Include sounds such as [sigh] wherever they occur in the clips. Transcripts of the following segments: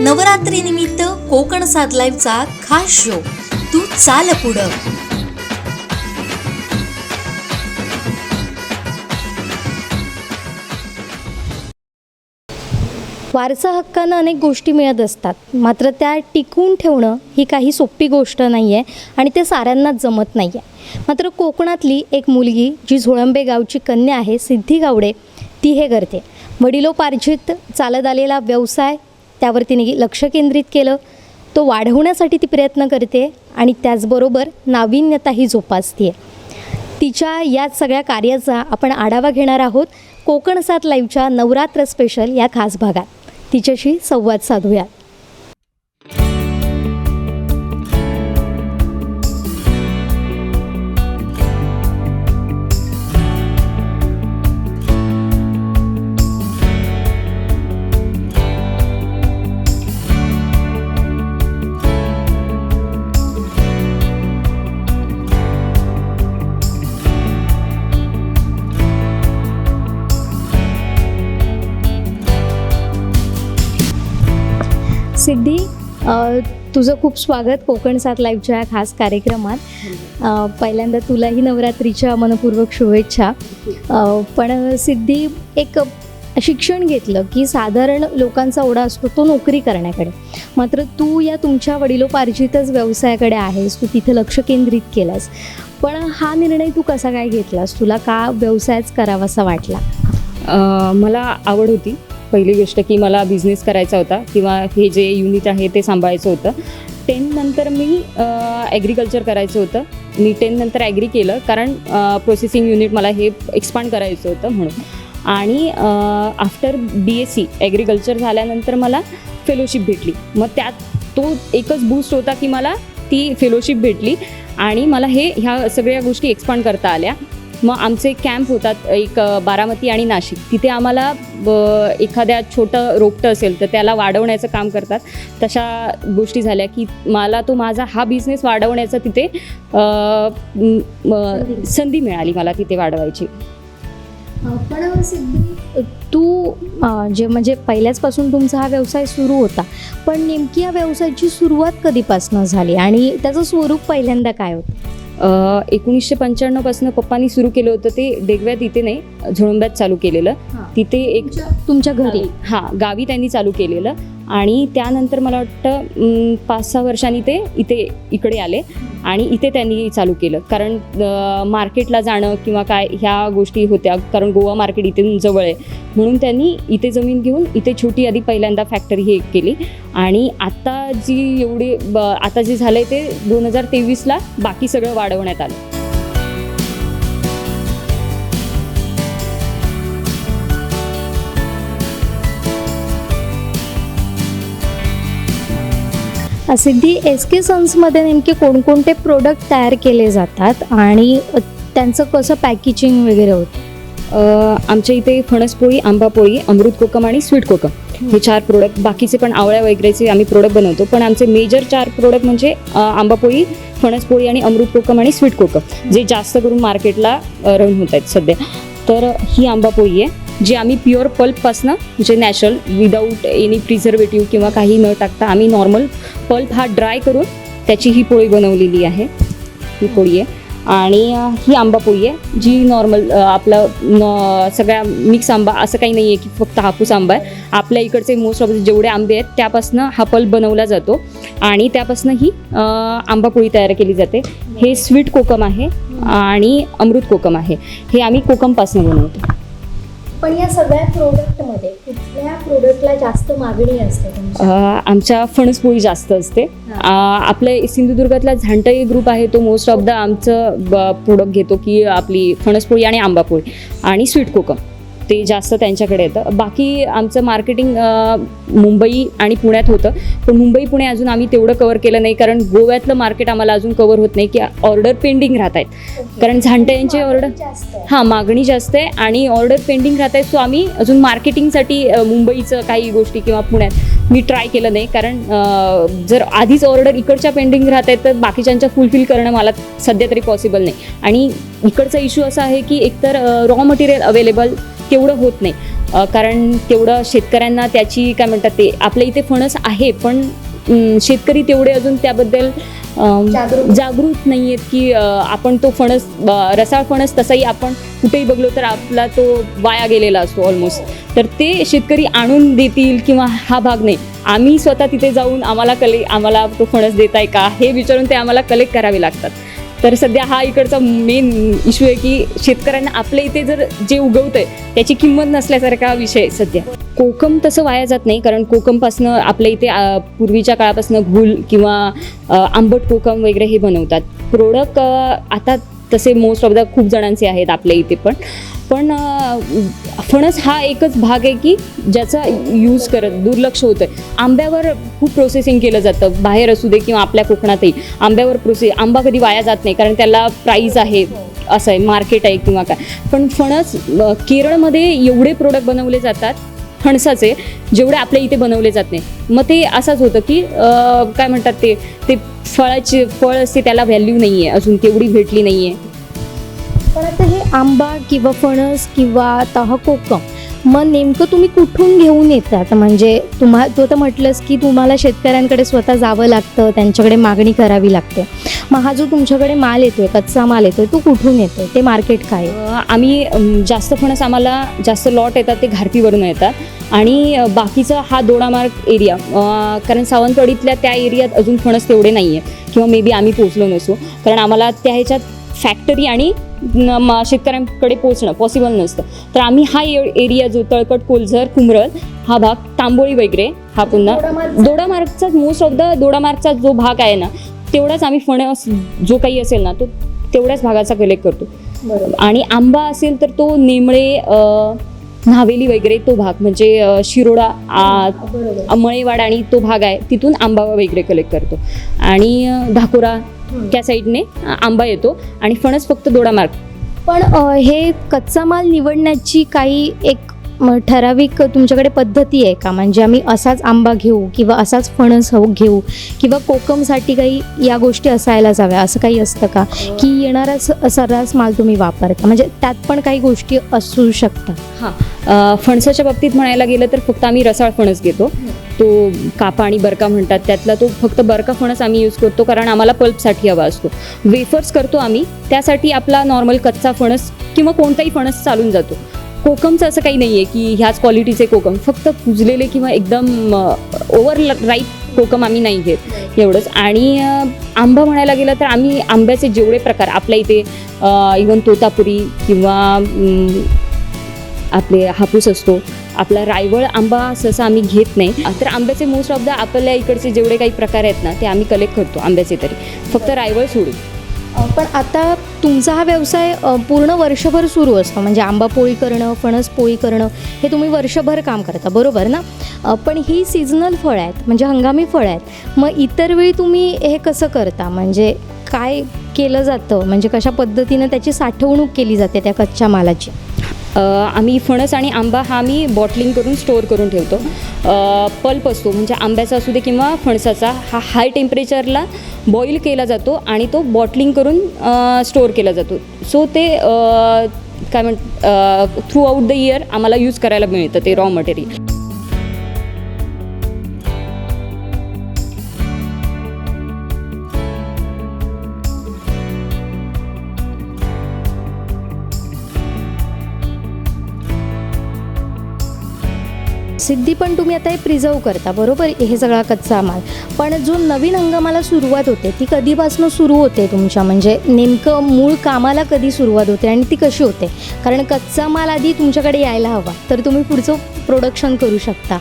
नवरात्री निमित्त कोकण सात लाईव्हचा खास शो. तू चाल पुढं. वारसा हक्कानं अनेक गोष्टी मिळत असतात. मात्र त्या टिकवून ठेवणं ही काही सोपी गोष्ट नाही आहे आणि ते साऱ्यांनाच जमत नाही आहे मात्र कोकणातली एक मुलगी जी झोळंबे गावची कन्या आहे सिद्धी गावडे ती हे करते. वडिलोपार्जित चालत आलेला व्यवसाय त्यावर तिने लक्ष केंद्रित केलं. तो वाढवण्यासाठी ती प्रयत्न करते आणि त्याचबरोबर नाविन्यताही जोपासते. तिच्या या सगळ्या कार्याचा आपण आढावा घेणार आहोत कोकण सात लाईव्हच्या नवरात्र स्पेशल या खास भागात. तिच्याशी संवाद साधूया तुझं खूप स्वागत कोकण सात लाईव्हच्या या खास कार्यक्रमात. पहिल्यांदा तुलाही नवरात्रीच्या मनपूर्वक शुभेच्छा. पण सिद्धी एक शिक्षण घेतलं की साधारण लोकांचा ओढा असतो तो नोकरी करण्याकडे. मात्र तू या तुमच्या वडिलोपार्जितच व्यवसायाकडे आहेस तू तिथे लक्ष केंद्रित केलंस. पण हा निर्णय तू कसा काय घेतलास? तुला का व्यवसायच करावासा वाटला? मला आवड होती. पहिली गोष्ट की मला बिझनेस करायचा होता किंवा हे जे युनिट आहे ते सांभाळायचं होतं. टेन नंतर मी ॲग्रिकल्चर करायचं होतं. मी टेन नंतर ॲग्री केलं कारण प्रोसेसिंग युनिट मला हे एक्सपांड करायचं होतं म्हणून. आणि after B S C agriculture झाल्यानंतर मला फेलोशिप भेटली. मग त्यात तो एकच बूस्ट होता की मला ती फेलोशिप भेटली आणि मला हे ह्या सगळ्या गोष्टी एक्सपांड करता आल्या. मग आमचे कॅम्प होतात एक बारामती आणि नाशिक. तिथे आम्हाला ब- एखाद्या छोटं रोपटं असेल तर त्याला वाढवण्याचं काम करतात. तशा गोष्टी झाल्या की मला तो माझा हा बिझनेस वाढवण्याचा तिथे संधी मिळाली मला तिथे वाढवायची. पण सिद्धी तू जे म्हणजे पहिल्याचपासून तुमचा हा व्यवसाय सुरू होता पण नेमकी या व्यवसायाची सुरुवात कधीपासून झाली? आणि त्याचं स्वरूप पहिल्यांदा काय होतं? एकोणीसशे पंच्याण्णवपासून पप्पांनी सुरू केलं होतं ते देगव्यात इथे नाही झोळंब्यात चालू केलेलं. तिथे एक तुमच्या घरी? हां गावी त्यांनी चालू केलेलं. आणि त्यानंतर मला वाटतं पाच सहा वर्षांनी ते इथे इकडे आले. आणि इथे त्यांनी चालू केलं. कारण मार्केटला जाणं किंवा काय ह्या गोष्टी होत्या. कारण गोवा मार्केट इथून जवळ आहे. म्हणून त्यांनी इथे जमीन घेऊन इथे छोटी आधी पहिल्यांदा फॅक्टरी हे केली. आणि आता जी एवढी ब आता जे झालं आहे ते दोन हजार तेवीसला बाकी सगळं वाढवण्यात आलं. सिद्धी एस के सन्समध्ये नेमके कोणकोणते प्रोडक्ट तयार केले जातात आणि त्यांचं कसं पॅकेजिंग वगैरे होतं? आमच्या इथे फणसपोळी आंबापोळी अमृत कोकम आणि स्वीट कोकम हे चार प्रोडक्ट बाकीचे पण आवळ्या वगैरेचे आम्ही प्रोडक्ट बनवतो. पण आमचे मेजर चार प्रोडक्ट म्हणजे आंबापोळी फणसपोळी आणि अमृत कोकम आणि स्वीट कोकम. जे जास्त करून मार्केटला रन होत आहेत सध्या. तर ही आंबापोळी आहे. जी आम्ही प्युअर पल्पपासनं जे नॅचरल विदाऊट एनी प्रिझर्वेटिव्ह किंवा काही न टाकता आम्ही नॉर्मल पल्प हा ड्राय करून त्याची ही पोळी बनवलेली आहे. ही पोळी आहे. आणि ही आंबा पोळी आहे जी नॉर्मल आपलं सगळ्या मिक्स आंबा असं काही नाही आहे की फक्त हापूस आंबा आहे. आपल्या इकडचे मोस्ट ऑफ जेवढे आंबे आहेत त्यापासनं हा पल्प बनवला जातो. आणि त्यापासनं ही आंबा पोळी तयार केली जाते. हे स्वीट कोकम आहे आणि अमृत कोकम आहे. हे आम्ही कोकमपासनं बनवतो. पण या सगळ्या प्रोडक्टमध्ये कुठल्या प्रोडक्टला जास्त मागणी असते तुमची? अ, आमच्या फणसपोळी जास्त असते. अ, आपल्या सिंधुदुर्गातला झांटई ग्रुप आहे तो मोस्ट ऑफ द आमचं प्रोडक्ट घेतो की आपली फणसपोळी आणि आंबापोळी आणि स्वीट कोकम. ते जास्त त्यांच्याकडे येतं. बाकी आमचं मार्केटिंग मुंबई आणि पुण्यात होतं. पण मुंबई पुणे अजून आम्ही तेवढं कवर केलं नाही. कारण गोव्यातलं मार्केट आम्हाला अजून कवर होत नाही की ऑर्डर पेंडिंग राहत आहेत. कारण झांटे यांचे ऑर्डर. हां मागणी जास्त आहे आणि ऑर्डर पेंडिंग राहत आहे सो आम्ही अजून मार्केटिंगसाठी मुंबईचं काही गोष्टी किंवा पुण्यात मी ट्राय केलं नाही. कारण जर आधीच ऑर्डर इकडच्या पेंडिंग राहत आहेत तर बाकीच्यांच्या फुलफिल करणं मला सध्या तरी पॉसिबल नाही. आणि इकडचा इश्यू असा आहे की एकतर रॉ मटेरियल अवेलेबल तेवढं होत नाही. कारण तेवढं शेतकऱ्यांना त्याची काय म्हणतात ते आपल्या इथे फणस आहे पण शेतकरी तेवढे अजून त्याबद्दल जागृत नाही आहेत की आपण तो फणस रसाळ फणस तसाही आपण कुठेही बघलो तर आपला तो वाया गेलेला असतो ऑलमोस्ट तर ते शेतकरी आणून देतील किंवा हा भाग नाही. आम्ही स्वतः तिथे जाऊन आम्हाला कले आम्हाला तो फणस देताय का हे विचारून ते आम्हाला कलेक्ट करावे लागतात. तर सध्या हा इकडचा मेन इश्यू आहे की शेतकऱ्यांना आपल्या इथे जर जे उगवत आहे त्याची किंमत नसल्यासारखा विषय सध्या. कोकम तसं वाया जात नाही कारण कोकमपासनं आपल्या इथे पूर्वीच्या काळापासून घुल किंवा आंबट कोकम वगैरे हे बनवतात. प्रोडक्ट आता तसे मोस्ट ऑफ द खूप जणांचे आहेत आपल्या इथे पण. पण फणस हा एकच भाग आहे की ज्याचा यूज करत दुर्लक्ष होतं आहे आंब्यावर खूप प्रोसेसिंग केलं जातं. बाहेर असू दे किंवा आपल्या कोकणातही. आंब्यावर प्रोसेस आंबा कधी वाया जात नाही कारण त्याला प्राईज आहे असं आहे मार्केट आहे किंवा काय. पण फणस केरळमध्ये एवढे प्रोडक्ट बनवले जातात फणसाचे जेवढे आपल्या इथे बनवले जात नाही. मग ते असंच होतं की काय म्हणतात ते ते फळाचे फळ असते त्याला व्हॅल्यू नाही आहे अजून तेवढी भेटली नाही आहे पण आता आंबा किंवा फणस किंवा आता कोकम मग नेमकं तुम्ही कुठून घेऊन येतात? म्हणजे तुम्हा तू आता म्हटलंस की तुम्हाला शेतकऱ्यांकडे स्वतः जावं लागतं त्यांच्याकडे मागणी करावी लागते. मग हा जो तुमच्याकडे माल येतोय कच्चा माल येतोय तो कुठून येतोय? ते मार्केट काय आम्ही जास्त फणस आम्हाला जास्त लॉट येतात ते घारपीवरून येतात. आणि बाकीचा हा दोडामार्ग एरिया कारण सावंतवाडीतल्या त्या एरियात अजून फणस तेवढे नाही आहे किंवा मे बी आम्ही पोचलो नसू. कारण आम्हाला त्या ह्याच्यात फॅक्टरी आणि शेतकऱ्यांकडे पोचणं पॉसिबल नसतं. तर आम्ही हा एरिया जो तळकट कोलझर कुमरल हा भाग तांबोळी वगैरे हा पुन्हा दोडामार्गचा मोस्ट ऑफ द दोडामार्गचा जो भाग आहे ना तेवढाच आम्ही फणस जो काही असेल ना तो तेवढ्याच भागाचा कलेक्ट करतो. आणि आंबा असेल तर तो नेमळे न्हावेली वगैरे तो भाग म्हणजे शिरोडा मळेवाड आणि तो भाग आहे तिथून आंबा वगैरे कलेक्ट करतो. आणि धाकुरा त्या साईडने आंबा येतो आणि फणस फक्त दोडामार्ग पण अ, हे कच्चा माल निवडण्याची काही एक मग ठराविक तुमच्याकडे पद्धती आहे का? म्हणजे आम्ही असाच आंबा घेऊ किंवा असाच फणस हो घेऊ किंवा कोकमसाठी काही या गोष्टी असायलाच हव्या असं काही असतं का? की येणारा स- सर्रास माल तुम्ही वापरता. म्हणजे त्यात पण काही गोष्टी असू शकतात. हां. फणसाच्या बाबतीत म्हणायला गेलं तर फक्त आम्ही रसाळ फणस घेतो. तो कापा आणि बरका म्हणतात. त्यातला तो फक्त बरका फणस आम्ही यूज करतो कारण आम्हाला पल्पसाठी हवा असतो. वेफर्स करतो आम्ही. त्यासाठी आपला नॉर्मल कच्चा फणस किंवा कोणताही फणस चालून जातो. कोकमचं असं काही नाही आहे की ह्याच क्वालिटीचे कोकम. फक्त कुजलेले किंवा एकदम ओव्हर राईट कोकम आम्ही नाही घेत. एवढंच. आणि आंबा म्हणायला गेलं तर आम्ही आंब्याचे जेवढे प्रकार आपल्या इथे इवन तोतापुरी किंवा आपले हापूस असतो. आपला रायवळ आंबा सहसा आम्ही घेत नाही. तर आंब्याचे मोस्ट ऑफ द आपल्या इकडचे जेवढे काही प्रकार आहेत ना ते आम्ही कलेक्ट करतो आंब्याचे तरी. फक्त रायवळ सोडून. पण आता तुमचा हा व्यवसाय पूर्ण वर्षभर सुरू असतो. म्हणजे आंबा पोळी करणं फणस पोळी करणं हे तुम्ही वर्षभर काम करता. बरोबर ना? पण ही सीझनल फळं आहेत म्हणजे हंगामी फळं आहेत. मग इतर वेळी तुम्ही हे कसं करता? म्हणजे काय केलं जातं? म्हणजे कशा पद्धतीनं त्याची साठवणूक केली जाते त्या कच्च्या मालाची? आम्ही फणस आणि आंबा हा आम्ही बॉटलिंग करून स्टोअर करून ठेवतो. पल्प असतो म्हणजे आंब्याचा असू दे किंवा फणसाचा हा हाय टेम्परेचरला बॉईल केला जातो आणि तो बॉटलिंग करून स्टोअर केला जातो. सो ते काय म्हण थ्रू आउट द इयर आम्हाला यूज करायला मिळतं ते रॉ मटेरियल सिद्धी पण तुम्ही आता हे प्रिझर्व करता बरोबर? हे सगळा कच्चा माल. पण जो नवीन हंगामाला सुरुवात होते ती कधीपासून सुरू होते तुमच्या? म्हणजे नेमकं मूळ कामाला कधी सुरुवात होते आणि ती कशी होते? कारण कच्चा माल आधी तुमच्याकडे यायला हवा तर तुम्ही पुढचं प्रोडक्शन करू शकता.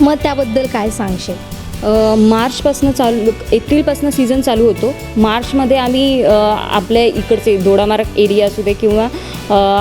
मग त्याबद्दल काय सांगशील? मार्चपासनं चालू एप्रिलपासनं सीझन चालू होतो. मार्चमध्ये आम्ही आपल्या इकडचे दोडामार्ग एरिया असू दे किंवा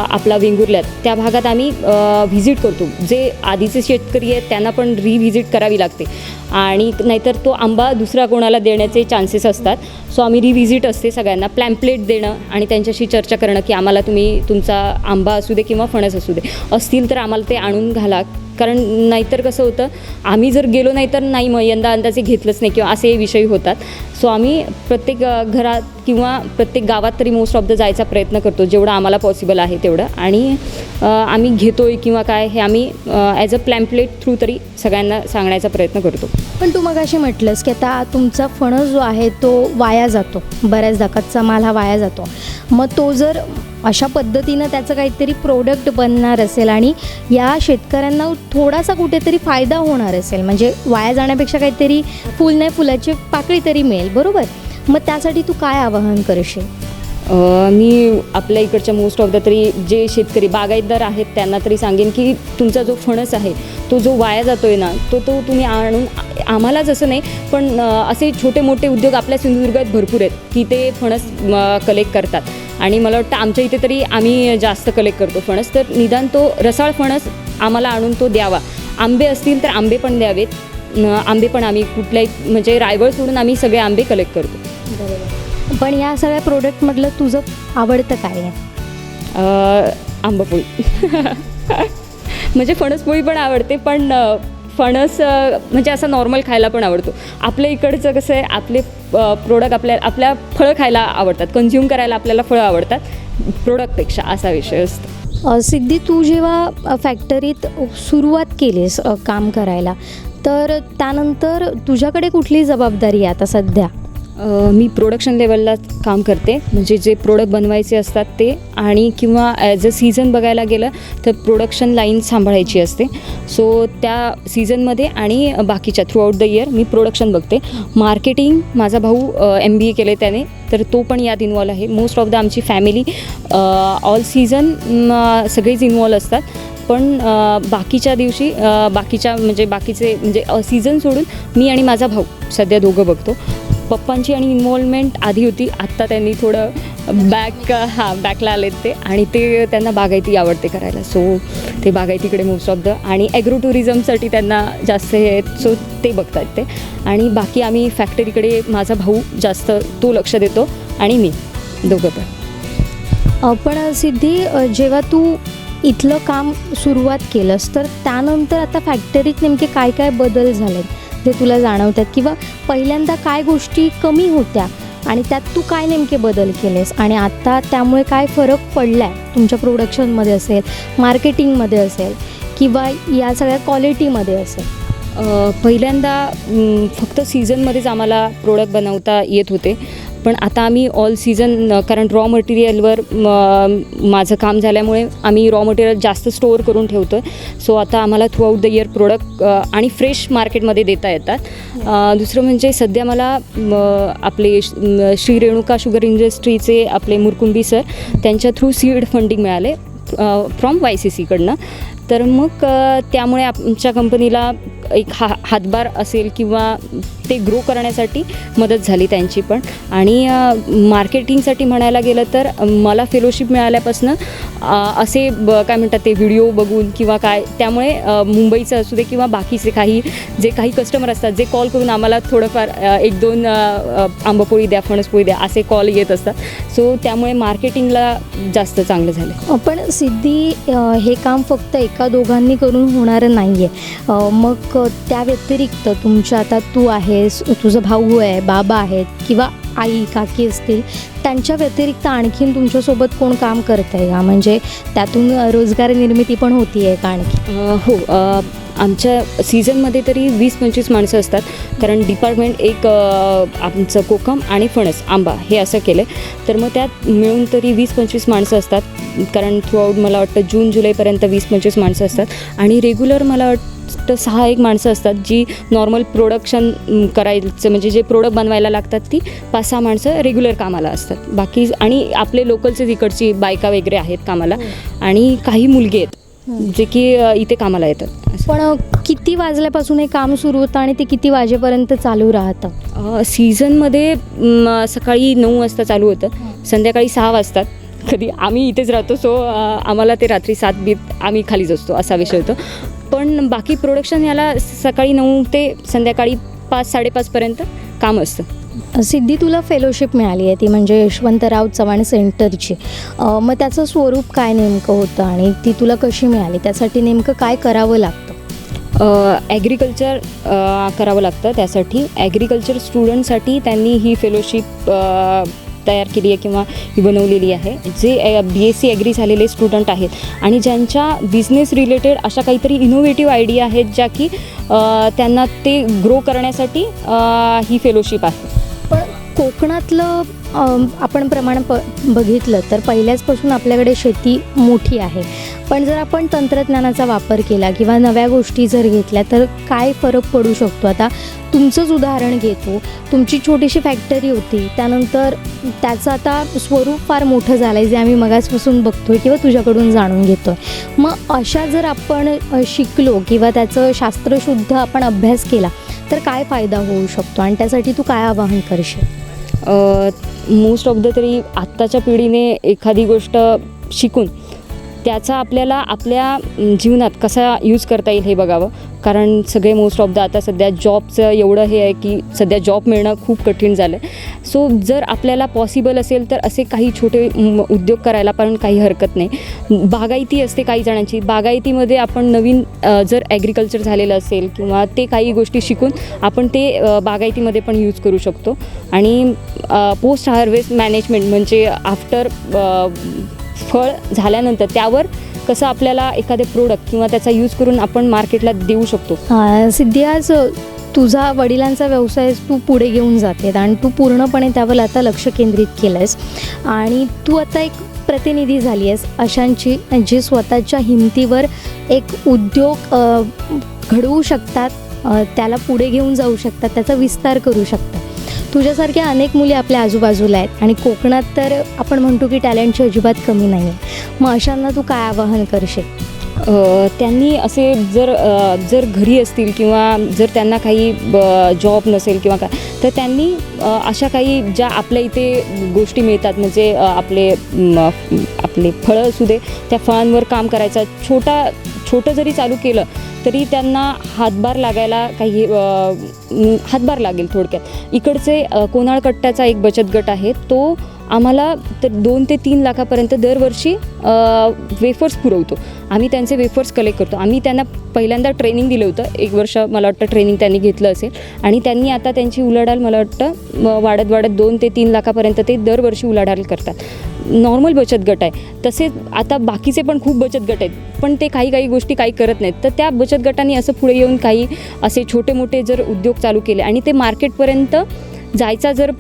आपला वेंगुर्ल्यात त्या भागात आम्ही व्हिजिट करतो. जे आधीचे शेतकरी आहेत त्यांना पण रिव्हिजिट करावी लागते. आणि नाहीतर तो आंबा दुसरा कोणाला देण्याचे चान्सेस असतात. सो आम्ही रिव्हिजिट असते सगळ्यांना प्लॅम्पलेट देणं आणि त्यांच्याशी चर्चा करणं की आम्हाला तुम्ही तुमचा आंबा असू दे किंवा फणस असू दे असतील तर आम्हाला ते आणून घाला. कारण नाहीतर कसं होतं आम्ही जर गेलो नाही तर नाही मग यंदा अंदाजे घेतलंच नाही किंवा असे विषय होतात. सो आम्ही प्रत्येक घरात किंवा प्रत्येक गावात तरी मोस्ट ऑफ द जायचा प्रयत्न करतो. जेवढं आम्हाला पॉसिबल आहे तेवढं. आणि आम्ही आम्ही घेतोय किंवा काय हे आम्ही ॲज अ प्लॅम्पलेट थ्रू तरी सगळ्यांना सांगण्याचा प्रयत्न करतो. पण तू मग असे म्हटलंस की आता तुमचा फणस जो आहे तो वाया जातो. बऱ्याचदा कच्चा माल हा वाया जातो. मग तो जर अशा पद्धतीनं त्याचं काहीतरी प्रोडक्ट बनणार असेल आणि या शेतकऱ्यांना थोडासा कुठेतरी फायदा होणार असेल म्हणजे वाया जाण्यापेक्षा काहीतरी फुल नाही फुलाची पाकळी तरी मिळेल बरोबर? मग त्यासाठी तू काय आवाहन करशील? मी आपल्या इकडच्या मोस्ट ऑफ द तरी जे शेतकरी बागायतदार आहेत त्यांना तरी सांगेन की तुमचा जो फणस आहे तो जो वाया जातो आहे ना तो तो तुम्ही आणून आम्हाला आम्हालाच असं नाही पण असे छोटे मोठे उद्योग आपल्या सिंधुदुर्गात भरपूर आहेत की ते फणस कलेक्ट करतात. आणि मला वाटतं आमच्या इथे तरी आम्ही जास्त कलेक्ट करतो फणस तर निदान तो रसाळ फणस आम्हाला आणून तो द्यावा. आंबे असतील तर आंबे पण द्यावेत. आंबे पण आम्ही कुठल्याही म्हणजे रायवळ सोडून आम्ही सगळे आंबे कलेक्ट करतो. पण या सगळ्या प्रोडक्टमधलं तुझं आवडतं काय? आहे आंबापोळी. [laughs] म्हणजे फणसपोळी पण आवडते पण फणस म्हणजे असं नॉर्मल खायला पण आवडतो. आपल्या इकडचं कसं आहे आपले प्रोडक्ट आपल्या आपल्या फळं खायला आवडतात. कन्झ्युम करायला आपल्याला फळं आवडतात. प्रोडक्टपेक्षा असा विषय असतो. सिद्धी तू जेव्हा फॅक्टरीत सुरुवात केलीस काम करायला तर त्यानंतर तुझ्याकडे कुठली जबाबदारी आहे आता सध्या? मी प्रोडक्शन लेवलला काम करते. म्हणजे जे प्रोडक्ट बनवायचे असतात ते आणि किंवा ॲज अ सीझन बघायला गेलं तर प्रोडक्शन लाईन सांभाळायची असते. सो त्या सीझनमध्ये आणि बाकीच्या थ्रूआउट द इयर मी प्रोडक्शन बघते. मार्केटिंग माझा भाऊ एम बी ए केले त्याने. तर तो पण यात इन्वॉल्व आहे. मोस्ट ऑफ द आमची फॅमिली ऑल सीझन सगळेच इन्वॉल्व असतात. पण बाकीच्या दिवशी बाकीच्या म्हणजे बाकीचे म्हणजे सीझन सोडून मी आणि माझा भाऊ सध्या दोघं बघतो. पप्पांची आणि इन्व्हॉल्वमेंट आधी होती आत्ता त्यांनी थोडं बॅक हां बॅकला आलेत ते आणि ते त्यांना बागायती आवडते करायला. सो ते बागायतीकडे मोस्ट ऑफ द आणि ॲग्रो टुरिझमसाठी त्यांना जास्त हे आहेत. सो ते बघतात ते. आणि बाकी आम्ही फॅक्टरीकडे माझा भाऊ जास्त तो लक्ष देतो आणि मी दोघं पण. पण सिद्धी जेव्हा तू इथलं काम सुरुवात केलंस तर त्यानंतर आता फॅक्टरीत नेमके काय काय बदल झालेत जे तुला जाणवतात? किंवा पहिल्यांदा काय गोष्टी कमी होत्या आणि त्यात तू काय नेमके बदल केलेस? आणि आता त्यामुळे काय फरक पडला आहे तुमच्या प्रोडक्शनमध्ये असेल मार्केटिंगमध्ये असेल किंवा या सगळ्या क्वालिटीमध्ये असेल? पहिल्यांदा फक्त सीझनमध्येच आम्हाला प्रोडक्ट बनवता येत होते. पण आता आम्ही ऑल सीझन कारण रॉ मटेरियलवर म, माझं काम झाल्यामुळे आम्ही रॉ मटेरियल जास्त स्टोअर करून ठेवतो आहे सो आता आम्हाला throughout the year product आणि फ्रेश मार्केटमध्ये देता येतात. दुसरं म्हणजे सध्या मला म, आपले श्री रेणुका शुगर इंडस्ट्रीचे आपले मुरकुंबी सर त्यांच्या थ्रू सीड फंडिंग मिळाले फ्रॉम वाय सी सीकडनं तर मग त्यामुळे आमच्या कंपनीला एक हा हातभार असेल किंवा ते ग्रो करण्यासाठी मदत झाली त्यांची पण. आणि मार्केटिंगसाठी म्हणायला गेलं तर मला फेलोशिप मिळाल्यापासून असे ब काय म्हणतात ते व्हिडिओ बघून किंवा काय त्यामुळे मुंबईचं असू दे किंवा बाकीचे काही जे काही कस्टमर असतात जे कॉल करून आम्हाला थोडंफार एक दोन आंबापोळी द्या फणसपोळी द्या असे कॉल येत असतात. सो त्यामुळे मार्केटिंगला जास्त चांगलं झालं पण सिद्धी हे काम फक्त एका दोघांनी करून होणारं नाही आहे मग त्या व्यतिरिक्त तुमच्या आता तू आहेस तुझं भाऊ आहे बाबा आहेत किंवा आई काकी असतील त्यांच्या व्यतिरिक्त आणखीन तुमच्यासोबत कोण काम करत आहे का? म्हणजे त्यातून रोजगार निर्मिती पण होती आहे का आणखी? हो. आमच्या सीझनमध्ये तरी वीस पंचवीस माणसं असतात. कारण डिपार्टमेंट एक आमचं कोकम आणि फणस आंबा हे असं केलं आहे तर मग त्यात मिळून तरी वीस पंचवीस माणसं असतात. कारण थ्रूआउट मला वाटतं जून जुलैपर्यंत वीस पंचवीस माणसं असतात. आणि रेग्युलर मला वाटतं सहा एक माणसं असतात जी नॉर्मल प्रोडक्शन करायचं म्हणजे जे प्रोडक्ट बनवायला लागतात ती पाच सहा माणसं रेग्युलर कामाला असतात. बाकी आणि आपले लोकलचे इकडची बायका वगैरे आहेत कामाला आणि काही मुलगे आहेत जे की इथे कामाला येतात. पण किती वाजल्यापासून हे काम सुरू होतं आणि ते किती वाजेपर्यंत चालू राहतं? सीझनमध्ये सकाळी नऊ वाजता चालू होतं. संध्याकाळी सहा वाजतात. कधी आम्ही इथेच राहतो सो आम्हाला ते रात्री सात बीत आम्ही खालीच असतो असा विषय होतो. पण बाकी प्रोडक्शन याला सकाळी नऊ ते संध्याकाळी पाच साडेपाचपर्यंत काम असतं. सिद्धी तुला फेलोशिप मिळाली आहे ती म्हणजे यशवंतराव चव्हाण सेंटरची मग त्याचं स्वरूप काय नेमकं होतं आणि ती तुला कशी मिळाली? त्यासाठी नेमकं काय करावं लागतं? ॲग्रिकल्चर करावं लागतं त्यासाठी. ॲग्रिकल्चर स्टुडंटसाठी त्यांनी ही फेलोशिप तयार केली आहे किंवा ही बनवलेली आहे जे बी एस सी ॲग्री झालेले स्टुडंट आहेत. आणि ज्यांच्या बिझनेस रिलेटेड अशा काहीतरी इनोव्हेटिव्ह आयडिया आहेत ज्या की त्यांना ते ग्रो करण्यासाठी ही फेलोशिप आहे. पण कोकणातलं आपण प्रमाण प बघितलं तर पहिल्याचपासून आपल्याकडे शेती मोठी आहे. पण जर आपण तंत्रज्ञानाचा वापर केला किंवा नव्या गोष्टी जर घेतल्या तर काय फरक पडू शकतो? आता तुमचंच उदाहरण घेतो. तुमची छोटीशी फॅक्टरी होती. त्यानंतर त्याचं आता स्वरूप फार मोठं झालं आहे जे आम्ही मगाचपासून आहे किंवा तुझ्याकडून जाणून घेतो आहे मग अशा जर आपण शिकलो किंवा त्याचं शास्त्रशुद्ध आपण अभ्यास केला तर काय फायदा होऊ शकतो? आणि त्यासाठी तू काय आवाहन करशील? मोस्ट ऑफ द तरी आत्ताच्या पिढीने एखादी गोष्ट शिकून त्याचा आपल्याला आपल्या जीवनात कसा यूज करता येईल हे बघावं. कारण सगळे मोस्ट ऑफ द आता सध्या जॉबचं एवढं हे आहे की सध्या जॉब मिळणं खूप कठीण झालं आहे सो जर आपल्याला पॉसिबल असेल तर असे काही छोटे उद्योग करायला पण काही हरकत नाही. बागायती असते काही जणांची. बागायतीमध्ये आपण नवीन जर ॲग्रिकल्चर झालेलं असेल किंवा ते काही गोष्टी शिकून आपण ते बागायतीमध्ये पण यूज करू शकतो. आणि पोस्ट हार्वेस्ट मॅनेजमेंट म्हणजे आफ्टर फळ झाल्यानंतर त्यावर कसं आपल्याला एखादे प्रोडक्ट किंवा त्याचा यूज करून आपण मार्केटला देऊ शकतो? सिद्धी आज तुझा वडिलांचा व्यवसाय तू पुढे घेऊन जाते आणि तू पूर्णपणे त्यावर आता लक्ष केंद्रित केलं आहेस आणि तू आता एक प्रतिनिधी झाली आहेस अशांची जी स्वतःच्या हिमतीवर एक उद्योग घडवू शकतात त्याला पुढे घेऊन जाऊ शकतात त्याचा विस्तार करू शकतात. तुझ्यासारख्या अनेक मुली आपल्या आजूबाजूला आहेत. आणि कोकणात तर आपण म्हणतो की टॅलेंटची अजिबात कमी नाही आहे मग अशांना तू काय आवाहन करशील? त्यांनी असे जर जर घरी असतील किंवा जर त्यांना काही जॉब नसेल किंवा काय तर त्यांनी अशा काही ज्या आपल्या इथे गोष्टी मिळतात म्हणजे आपले आपले फळं असू दे त्या फळांवर काम करायचा छोटा छोटं जरी चालू केलं तरी त्यांना हातभार लागायला काही हातभार लागेल थोडक्यात. इकडचे कोणाळकट्ट्याचा कोणाळ कट्ट्याचा एक बचत गट आहे तो आम्हाला तर दोन ते तीन लाखापर्यंत दरवर्षी वेफर्स पुरवतो. आम्ही त्यांचे वेफर्स कलेक्ट करतो. आम्ही त्यांना पहिल्यांदा ट्रेनिंग दिलं होतं. एक वर्ष मला वाटतं ट्रेनिंग त्यांनी घेतलं असेल. आणि त्यांनी आता त्यांची उलाढाल मला वाटतं वाढत वाढत दोन ते तीन लाखापर्यंत ते दरवर्षी उलाढाल करतात. नॉर्मल बचत गट आहे. तसेच आता बाकीचे पण खूप बचत गट आहेत. पण ते काही काही गोष्टी काही करत नाहीत. तर त्या बचत गटांनी असं पुढे येऊन काही असे छोटे मोठे जर उद्योग चालू केले आणि ते मार्केटपर्यंत जायचा जर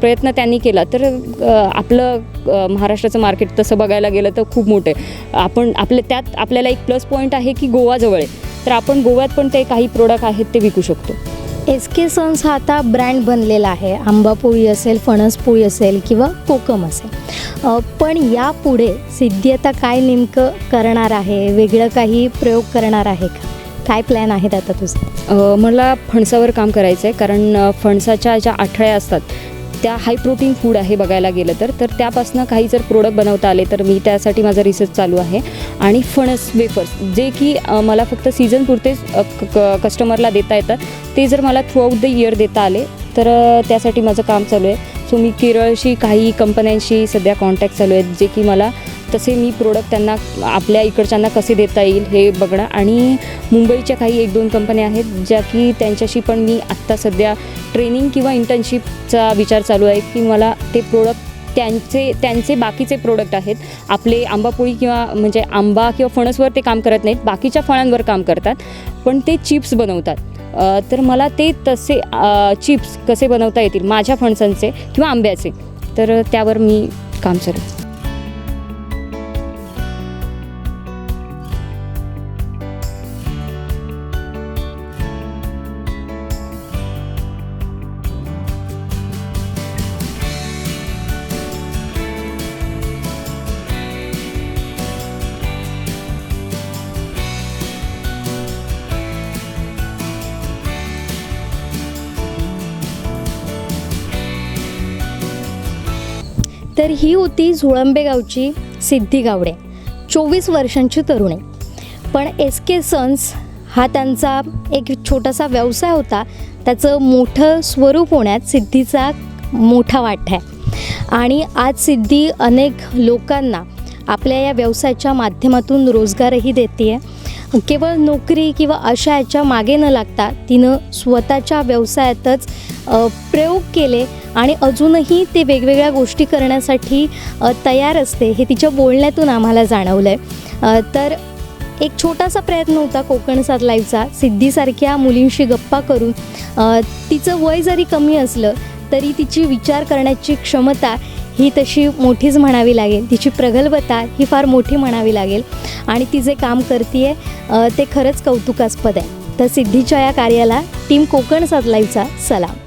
प्रयत्न त्यांनी केला तर आपलं महाराष्ट्राचं मार्केट तसं बघायला गेलं तर खूप मोठं आहे. आपण आपल्या त्यात आपल्याला एक प्लस पॉईंट आहे की गोवाजवळ आहे. तर आपण गोव्यात पण ते काही प्रोडक्ट आहेत ते विकू शकतो. एस के सन्स हा आता ब्रँड बनलेला आहे. आंबापोळी असेल फणसपोळी असेल किंवा कोकम असेल. पण यापुढे सिद्धी आता काय नेमकं करणार आहे? वेगळं काही प्रयोग करणार आहे का? काय प्लॅन आहेत आता तुझं? मला फणसावर काम करायचं आहे कारण फणसाच्या ज्या आठळ्या असतात त्या हाय प्रोटीन फूड आहे बघायला गेलं तर. तर त्यापासून काही जर प्रोडक्ट बनवता आले तर मी त्यासाठी माझा रिसर्च चालू आहे. आणि फणस वेफर्स जे की मला फक्त सीझन पुरतेच क- क- कस्टमरला देता येतात ते जर मला थ्रू आउट द इयर देता आले तर त्यासाठी माझं काम चालू आहे. सो मी केरळशी काही कंपन्यांशी सध्या कॉन्टॅक्ट चालू आहेत जे की मला तसे मी प्रोडक्ट त्यांना आपल्या इकडच्यांना कसे देता येईल हे बघणं. आणि मुंबईच्या काही एक दोन कंपन्या आहेत ज्या की त्यांच्याशी पण मी आत्ता सध्या ट्रेनिंग किंवा इंटर्नशिपचा विचार चालू आहे की मला ते प्रोडक्ट त्यांचे त्यांचे बाकीचे प्रोडक्ट आहेत. आपले आंबापोळी किंवा म्हणजे आंबा किंवा फणसवर ते काम करत नाहीत बाकीच्या फळांवर काम करतात पण ते चिप्स बनवतात. तर मला ते तसे चिप्स कसे बनवता येतील? माझ्या फणसांचे किंवा आंब्याचे. तर त्यावर मी काम करेन. तर ही होती झुळंबे गावची सिद्धी गावडे चोवीस वर्षांची तरुणी. पण एस के सन्स हा त्यांचा एक छोटासा व्यवसाय होता. त्याचं मोठं स्वरूप होण्यात सिद्धीचा मोठा वाटा आहे. आणि आज सिद्धी अनेक लोकांना आपल्या या व्यवसायाच्या माध्यमातून रोजगारही देते आहे केवळ नोकरी किंवा अशा याच्या मागे न लागता तिनं स्वतःच्या व्यवसायातच प्रयोग केले आणि अजूनही ते वेगवेगळ्या गोष्टी करण्यासाठी तयार असते हे तिच्या बोलण्यातून आम्हाला जाणवलं आहे तर एक छोटासा प्रयत्न होता कोकण सात लाईव्हचा सिद्धीसारख्या मुलींशी गप्पा करून. तिचं वय जरी कमी असलं तरी तिची विचार करण्याची क्षमता ही तशी मोठीच म्हणावी लागेल. तिची प्रगल्भता ही फार मोठी म्हणावी लागेल. आणि ती जे काम करते ते खरंच कौतुकास्पद आहे. तर सिद्धीच्या या कार्याला टीम कोकण सात लाईव्हचा सलाम.